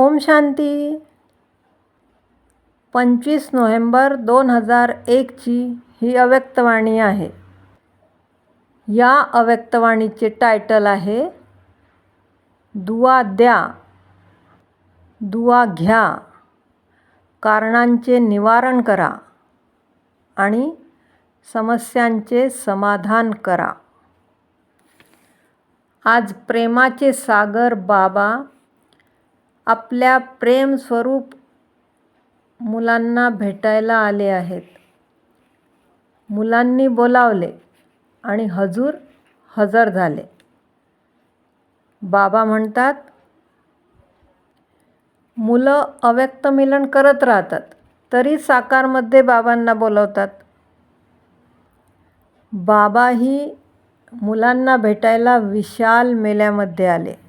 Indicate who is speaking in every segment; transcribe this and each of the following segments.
Speaker 1: ओम शांती. पंचवीस नोव्हेंबर दोन हजार एकची ही अव्यक्तवाणी आहे. या अव्यक्तवाणीचे टायटल आहे दुवा द्या दुवा घ्या कारणांचे निवारण करा आणि समस्यांचे समाधान करा. आज प्रेमाचे सागर बाबा आपल्या प्रेमस्वरूप मुलांना भेटायला आले आहेत. मुलांनी बोलावले आणि हजूर हजर झाले. बाबा म्हणतात मुलं अव्यक्त मिलन करत राहतात तरी साकारमध्ये बाबांना बोलवतात. बाबाही मुलांना भेटायला विशाल मेल्यामध्ये आले.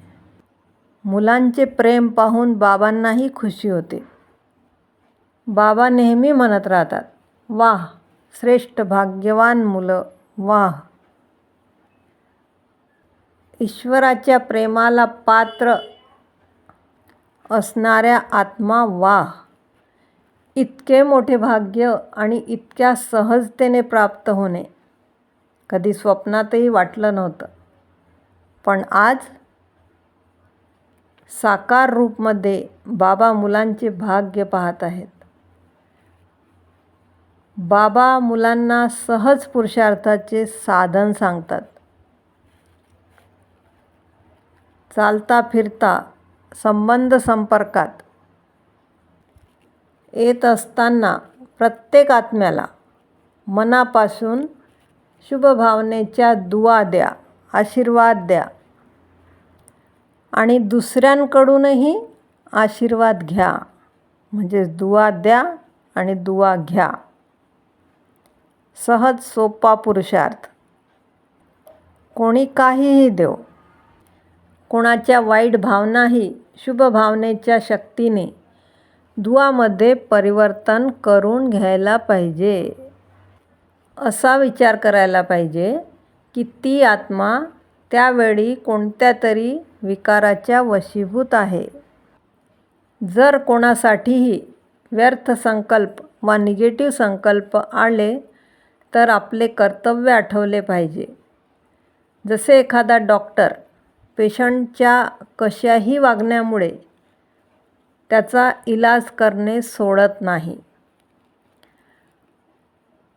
Speaker 1: मुलांचे प्रेम पाहून बाबांनाही खुशी होते. बाबा नेहमी म्हणत राहतात वाह श्रेष्ठ भाग्यवान मुलं वाह. ईश्वराच्या प्रेमाला पात्र असणाऱ्या आत्मा वाह. इतके मोठे भाग्य आणि इतक्या सहजतेने प्राप्त होणे कधी स्वप्नातही वाटलं नव्हतं. पण आज साकार रूपमध्ये बाबा मुलांचे भाग्य पाहत आहेत. बाबा मुलांना सहज पुरुषार्थाचे साधन सांगतात. चालता फिरता संबंध संपर्कात येत असताना प्रत्येक आत्म्याला मनापासून शुभभावनेच्या दुवा द्या आशीर्वाद द्या. आणि दुसऱ्यांकडूनही आशीर्वाद घ्या. म्हणजेच दुवा द्या आणि दुवा घ्या. सहज सोपा पुरुषार्थ. कोणी काहीही देव कोणाच्या वाईट भावनाही शुभ भावनेच्या शक्तीने दुवामध्ये परिवर्तन करून घ्यायला पाहिजे. असा विचार करायला पाहिजे की ती आत्मा त्यावेळी कोणत्या तरी विकाराच्या वशीभूत आहे. जर कोणासाठीही व्यर्थ संकल्प वा निगेटिव्ह संकल्प आले तर आपले कर्तव्य आठवले पाहिजे. जसे एखादा डॉक्टर पेशंटच्या कशाही वागण्यामुळे त्याचा इलाज करणे सोडत नाही.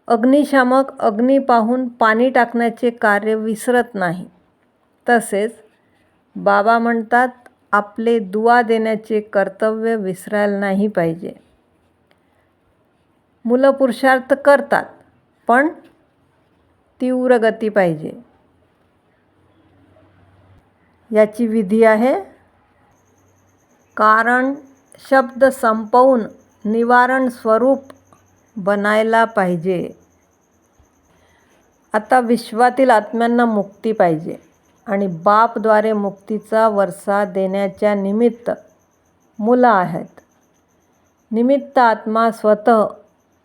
Speaker 1: अग्निशामक अग्नी पाहून पाणी टाकण्याचे कार्य विसरत नाही. तसेच बाबा म्हणतात आपले दुवा देण्याचे कर्तव्य विसरायला नाही पाहिजे. मुलं पुरुषार्थ करतात पण तीव्र गती पाहिजे. याची विधी आहे कारण शब्द संपवून निवारण स्वरूप बनायला पाहिजे. आता विश्वातील आत्म्यांना मुक्ती पाहिजे. आणि बापद्वारे मुक्तीचा वरसा देण्याच्या निमित्त मुलं आहेत. निमित्त आत्मा स्वतः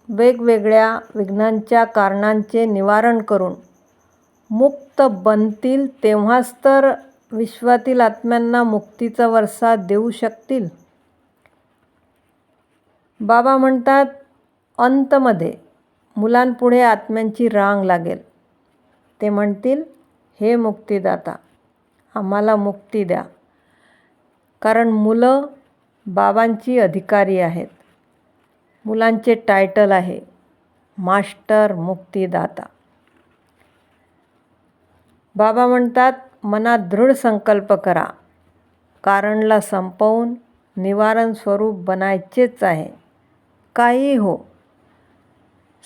Speaker 1: वेगवेगळ्या विघ्नांच्या कारणांचे निवारण करून मुक्त बनतील तेव्हाच तर विश्वातील आत्म्यांना मुक्तीचा वरसा देऊ शकतील. बाबा म्हणतात अंतमध्ये मुलांपुढे आत्म्यांची रांग लागेल. ते म्हणतील हे मुक्तिदाता आम्हाला मुक्ती द्या. कारण मुलं बाबांची अधिकारी आहेत. मुलांचे टायटल आहे मास्टर मुक्तिदाता. बाबा म्हणतात मनात दृढ संकल्प करा. कारणला संपवून निवारण स्वरूप बनायचेच आहे. काही हो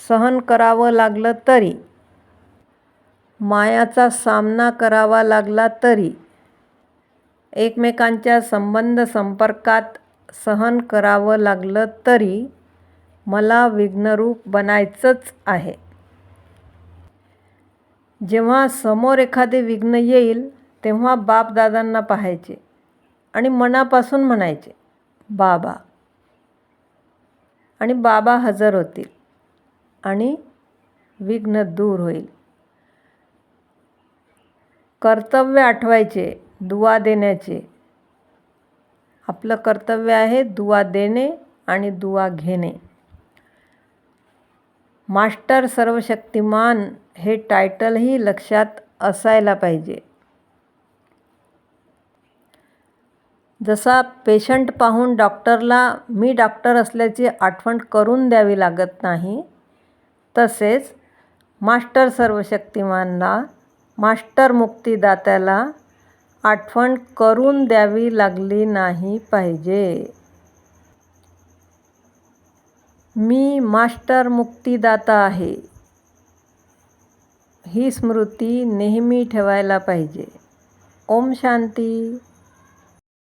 Speaker 1: सहन करावं लागलं तरी मायाचा सामना करावा लागला तरी एकमेकांच्या संबंध संपर्कात सहन करावं लागलं तरी मला विघ्नरूप बनायचंच आहे. जेव्हा समोर एखादे विघ्न येईल तेव्हा बापदादांना पाहायचे आणि मनापासून म्हणायचे बाबा. आणि बाबा हजर होतील आणि विघ्न दूर होईल. कर्तव्य आठवायचे दुवा देण्याचे. आपलं कर्तव्य आहे दुवा देणे आणि दुवा घेणे. मास्टर सर्वशक्तिमान हे टायटलही लक्षात असायला पाहिजे. जसा पेशंट पाहून डॉक्टरला मी डॉक्टर असल्याची आठवण करून द्यावी लागत नाही तसेच मास्टर सर्वशक्तिमानला मास्टर मुक्तिदात्याला आठवण करून द्यावी लागली नाही पाहिजे. मी मास्टर मुक्तिदाता आहे. ही स्मृती नेहमी ठेवायला पाहिजे. ओम शांती.